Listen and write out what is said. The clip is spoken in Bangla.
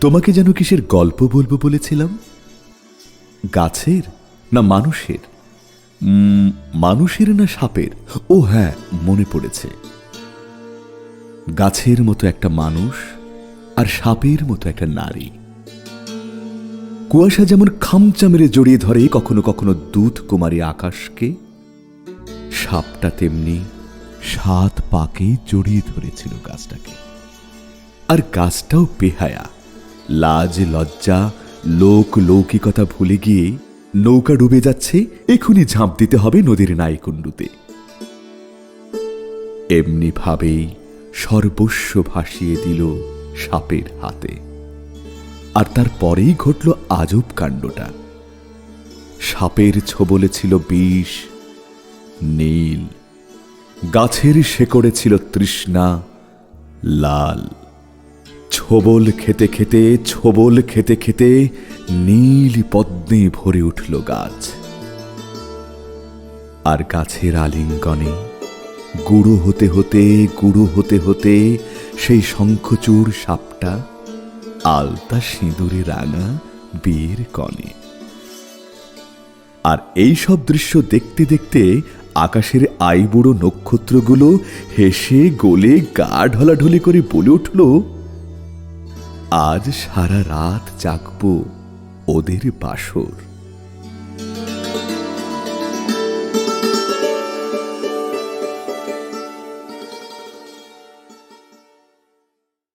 তোমাকে যেন কিসের গল্প বলব বলেছিলাম? গাছের না মানুষের? মানুষের না সাপের? ও হ্যাঁ মনে পড়েছে। গাছের মতো একটা মানুষ আর সাপের মতো একটা নারী। কুয়াশা যেমন খামচা মেরে জড়িয়ে ধরে কখনো কখনো দুধ কুমারী আকাশকে, সাপটা তেমনি সাত পাকে জড়িয়ে ধরেছিল গাছটাকে। আর গাছটাও বেহায়া। লাজ, লজ্জা, লোক লৌকিকতা ভুলে গিয়ে নৌকা ডুবে যাচ্ছে এখনই ঝাঁপ দিতে হবে নদীর নাইকুণ্ডুতে। এমনি ভাবেই সর্বস্ব ভাসিয়ে দিল সাপের হাতে। আর তারপরেই ঘটল আজব কাণ্ডটা। সাপের ছোবলে ছিল বিষ, নীল গাছের শেকড়ে ছিল তৃষ্ণা, লাল। ছোবল খেতে খেতে, ছোবল খেতে খেতে নীল পদ্মে ভরে উঠল গাছ। আর গাছের আলিঙ্গনে গুঁড়ো হতে হতে, গুঁড়ো হতে হতে সেই শঙ্খচূড় সাপটা আলতা সিঁদুরে রাঙা বিয়ের কনে। আর এই সব দৃশ্য দেখতে দেখতে আকাশের আইবুড়ো নক্ষত্রগুলো হেসে গোলে গা ঢলাঢলি করে বলে উঠল, আজ সারা রাত জাগব ওদের বাসর।